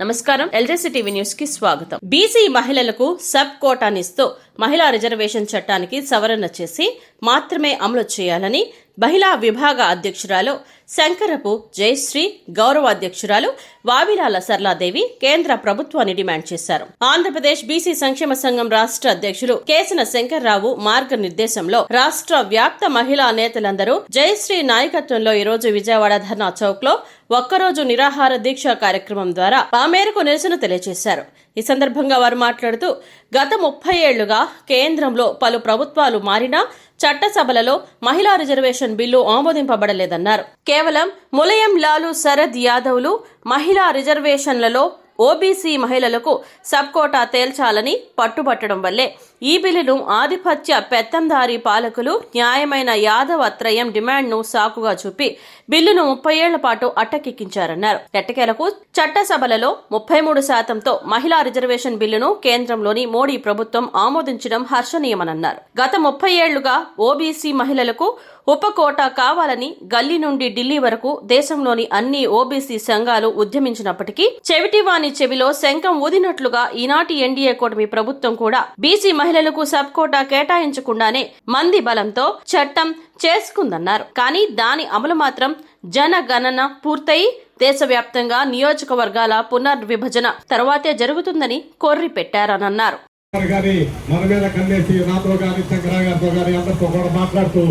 నమస్కారం. ఎల్జేసీ టీవీ న్యూస్కి స్వాగతం. బీసీ మహిళలకు సబ్ కోటానిస్తూ మహిళా రిజర్వేషన్ చట్టానికి సవరణ చేసి మాత్రమే అమలు చేయాలని మహిళా విభాగ అధ్యక్షురాలు శంకరపు జయశ్రీ గౌరవ అధ్యక్షురాలు వావిలాల సరళాదేవి కేంద్ర ప్రభుత్వాన్ని డిమాండ్ చేశారు. ఆంధ్రప్రదేశ్ బీసీ సంక్షేమ సంఘం రాష్ట్ర అధ్యక్షులు కేసిన శంకర్రావు మార్గనిర్దేశంలో రాష్ట్ర వ్యాప్త మహిళా నేతలందరూ జయశ్రీ నాయకత్వంలో ఈరోజు విజయవాడ ధర్నా చౌక్లో ఒక్కరోజు నిరాహార దీక్ష కార్యక్రమం ద్వారా ఆ మేరకు నిరసన తెలియజేశారు. ఈ సందర్భంగా వారు మాట్లాడుతూ గత ముప్పై ఏళ్ళుగా కేంద్రంలో పలు ప్రభుత్వాలు మారినా చట్టసభలలో మహిళా రిజర్వేషన్ బిల్లు ఆమోదింపబడలేదన్నారు. కేవలం ములయం లాలు శరద్ యాదవ్లు మహిళా రిజర్వేషన్లలో ఓబీసీ మహిళలకు సబ్ కోటా తేల్చాలని పట్టుబట్టడం వల్లే ఈ బిల్లును ఆధిపత్య పెత్తందారీ పాలకులు న్యాయమైన యాదవ త్రయం డిమాండ్ను సాకుగా చూపి బిల్లును ముప్పై ఏళ్ళ పాటు అట్టకెక్కించారన్నారు ఎట్టకేలకు చట్టసభలలో ముప్పై మూడు శాతంతో మహిళా రిజర్వేషన్ బిల్లును కేంద్రంలోని మోడీ ప్రభుత్వం ఆమోదించడం హర్షణీయమన్నారు గత ముప్పై ఏళ్ళుగా ఓబీసీ మహిళలకు ఉపకోటా కావాలని గల్లీ నుండి ఢిల్లీ వరకు దేశంలోని అన్ని ఓబీసీ సంఘాలు ఉద్యమించినప్పటికీ చెవిటివాని చెవిలో శంఖం ఊదినట్లుగా ఈనాటి ఎన్డీఏ కూటమి ప్రభుత్వం కూడా బీసీ మహిళలకు సబ్ కోటా కేటాయించకుండానే మంది బలంతో చట్టం చేసుకుందన్నారు. కానీ దాని అమలు మాత్రం జనగణన పూర్తయి దేశవ్యాప్తంగా నియోజకవర్గాల పునర్విభజన తర్వాతే జరుగుతుందని కొర్రి పెట్టారనన్నారు గారు గాని మన మీద కన్నేసి నాతో కానీ శంకరా గారితో కానీ అందరితో కూడా మాట్లాడుతూ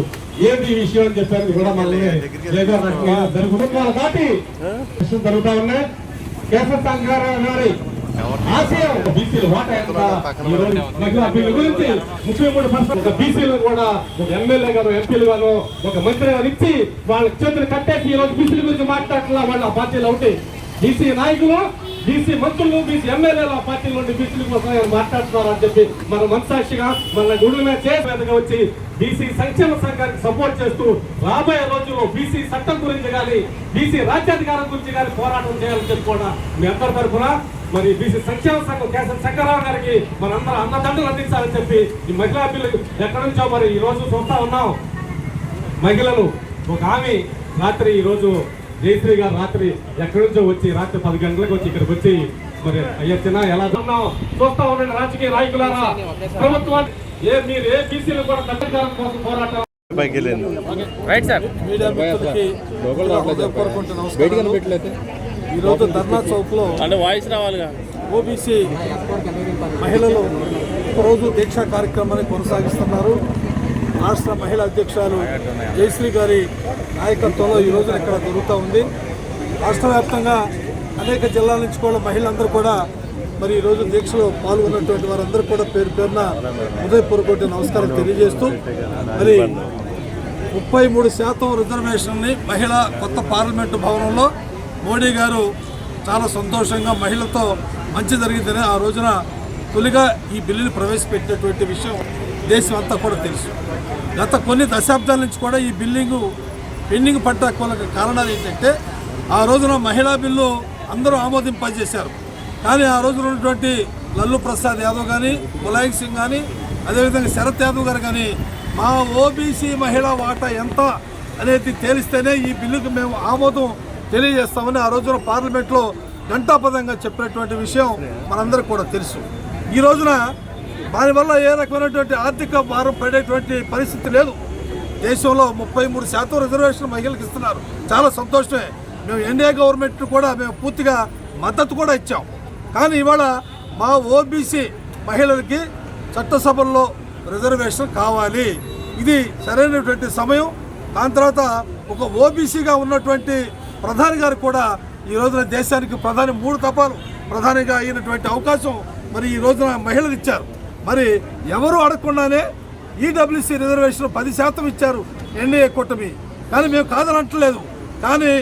ఏంటి ఈ విషయం అని చెప్పారు కూడా మళ్ళీ ఏదో రకంగా దాటి విషయం జరుగుతా ఉన్నాయి. కేశవ శంకర గారి ఆశయం బీసీలు మహిళా గురించి ముప్పై మూడు పర్సెంట్ బీసీలు కూడా ఒక ఎమ్మెల్యే గారు ఎంపీలు గాను ఒక మంత్రి గారు ఇచ్చి వాళ్ళ చేతులు కట్టేసి ఈ రోజు బీసీల గురించి వాళ్ళ పార్టీలో ఉంటాయి బీసీ నాయకులు బీసీ మంత్రులు బీసీ ఎమ్మెల్యేల ఆ పార్టీ నుండి బీసీల కోసం ఆయన చెప్పి మన మనసాక్షిగా మన గుడుల మీద చేసి మీదగా వచ్చి బీసీ సంక్షేమ సంఘానికి సపోర్ట్ చేస్తూ రాబోయే రోజుల్లో బీసీ చట్టం గురించి కానీ బీసీ రాజ్యాధికారం గురించి కానీ పోరాటం చేయాలని చెప్పి కూడా మీ అందరి తరఫున మరి బీసీ సంక్షేమ సంఘం కేసరి శంకరరావు గారికి మనందరూ అన్నదండలు అందించాలని చెప్పి ఈ మహిళా బిల్లు ఎక్కడి నుంచో మరి ఈ రోజు చూస్తా ఉన్నాం. మహిళలు ఒక ఆమె రాత్రి ఈరోజు జయశ్రీ గారు రాత్రి ఎక్కడి నుంచో వచ్చి రాత్రి పది గంటలకు వచ్చి ఇక్కడికి వచ్చి మరి అయ్యొచ్చినా ఎలా ఉన్నాం చూస్తా ఉండండి రాజకీయ నాయకులారా. ప్రభుత్వాన్ని ఏ మీరు ఏ బీసీలు కూడా చట్టాధికారం కోసం పోరాటం. ఈరోజు ధర్నా అంటే వాయిస్ రావాలిగా. ఓబీసీ మహిళలు ఒకరోజు దీక్షా కార్యక్రమాన్ని కొనసాగిస్తున్నారు. రాష్ట్ర మహిళా అధ్యక్షురాలు జయశ్రీ గారి నాయకత్వంలో ఈ రోజున ఇక్కడ జరుగుతూ ఉంది. రాష్ట్ర వ్యాప్తంగా అనేక జిల్లాల నుంచి కూడా మహిళలందరూ కూడా మరి ఈరోజు దీక్షలో పాల్గొన్నటువంటి వారందరూ కూడా పేరు పేరున హృదయపూర్వక నమస్కారం తెలియజేస్తూ మరి ముప్పై మూడు శాతం రిజర్వేషన్ని మహిళ కొత్త పార్లమెంటు భవనంలో మోడీ గారు చాలా సంతోషంగా మహిళతో మంచి జరిగిందని ఆ రోజున తొలిగా ఈ బిల్లుని ప్రవేశపెట్టినటువంటి విషయం. దేశం అంతా కూడా తెలుసు. గత కొన్ని దశాబ్దాల నుంచి కూడా ఈ బిల్లింగు పెండింగ్ పడ్డ కొన్ని కారణాలు ఏంటంటే ఆ రోజున మహిళా బిల్లు అందరూ ఆమోదింపజేశారు. కానీ ఆ రోజున ఉన్నటువంటి లల్లు ప్రసాద్ యాదవ్ కానీ ములాయం సింగ్ కానీ అదేవిధంగా శరత్ యాదవ్ గారు కానీ మా ఓబీసీ మహిళా వాటా ఎంత అనేది తేలిస్తేనే ఈ బిల్లుకు మేము ఆమోదం తెలియజేస్తామని ఆ రోజున పార్లమెంట్లో ఘంటాపదంగా చెప్పినటువంటి విషయం మనందరికీ కూడా తెలుసు. ఈ రోజున దానివల్ల ఏ రకమైనటువంటి ఆర్థిక భారం పడేటువంటి పరిస్థితి లేదు. దేశంలో ముప్పై మూడు శాతం రిజర్వేషన్ మహిళలకు ఇస్తున్నారు. చాలా సంతోషమే. మేము ఎన్డీఏ గవర్నమెంట్ కూడా మేము పూర్తిగా మద్దతు కూడా ఇచ్చాం. కానీ ఇవాళ మా ఓబీసీ మహిళలకి చట్టసభల్లో రిజర్వేషన్ కావాలి. ఇది సరైనటువంటి సమయం. దాని తర్వాత ఒక ఓబీసీగా ఉన్నటువంటి ప్రధాని గారు కూడా ఈ రోజున దేశానికి ప్రధాని మూడు తపాలు ప్రధానిగా అయినటువంటి అవకాశం మరి ఈ రోజున మహిళలు ఇచ్చారు. మరి ఎవరు అడగకుండానే ఈడబ్ల్యూసీ రిజర్వేషన్ పది శాతం ఇచ్చారు ఎన్డీఏ కూటమి. కానీ మేము కాదనట్లేదు కానీ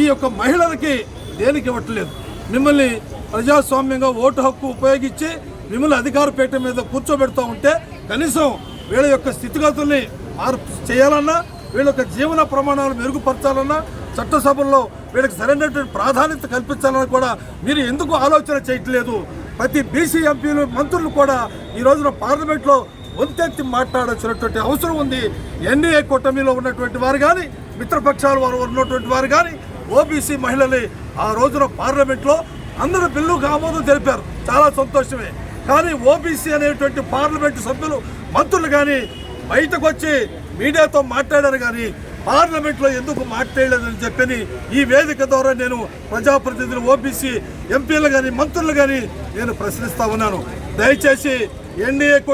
ఈ యొక్క మహిళలకి దేనికి ఇవ్వట్లేదు? మిమ్మల్ని ప్రజాస్వామ్యంగా ఓటు హక్కు ఉపయోగించి మిమ్మల్ని అధికార పీఠం మీద కూర్చోబెడుతూ ఉంటే కనీసం వీళ్ళ యొక్క స్థితిగతుల్ని మార్పు చేయాలన్నా వీళ్ళ యొక్క జీవన ప్రమాణాలు మెరుగుపరచాలన్నా చట్టసభల్లో వీళ్ళకి సరైనటువంటి ప్రాధాన్యత కల్పించాలని కూడా మీరు ఎందుకు ఆలోచన చేయట్లేదు? ప్రతి బీసీ ఎంపీలు మంత్రులు కూడా ఈ రోజున పార్లమెంట్లో వంతెత్తి మాట్లాడాల్సినటువంటి అవసరం ఉంది. ఎన్డీఏ కూటమిలో ఉన్నటువంటి వారు కానీ మిత్రపక్షాల వారు ఉన్నటువంటి వారు కానీ ఓబీసీ మహిళలు ఆ రోజున పార్లమెంట్లో అందరూ బిల్లుకు ఆమోదం తెలిపారు. చాలా సంతోషమే. కానీ ఓబీసీ అనేటువంటి పార్లమెంటు సభ్యులు మంత్రులు కానీ బయటకు వచ్చి మీడియాతో మాట్లాడారు కానీ పార్లమెంట్లో ఎందుకు మాట్లాడలేదని చెప్పని ఈ వేదిక ద్వారా నేను ప్రజాప్రతినిధులు ఓబీసీ ఎంపీలు కానీ మంత్రులు కానీ నేను ప్రశ్నిస్తా ఉన్నాను. దయచేసి ఎన్డీఏ కూటమి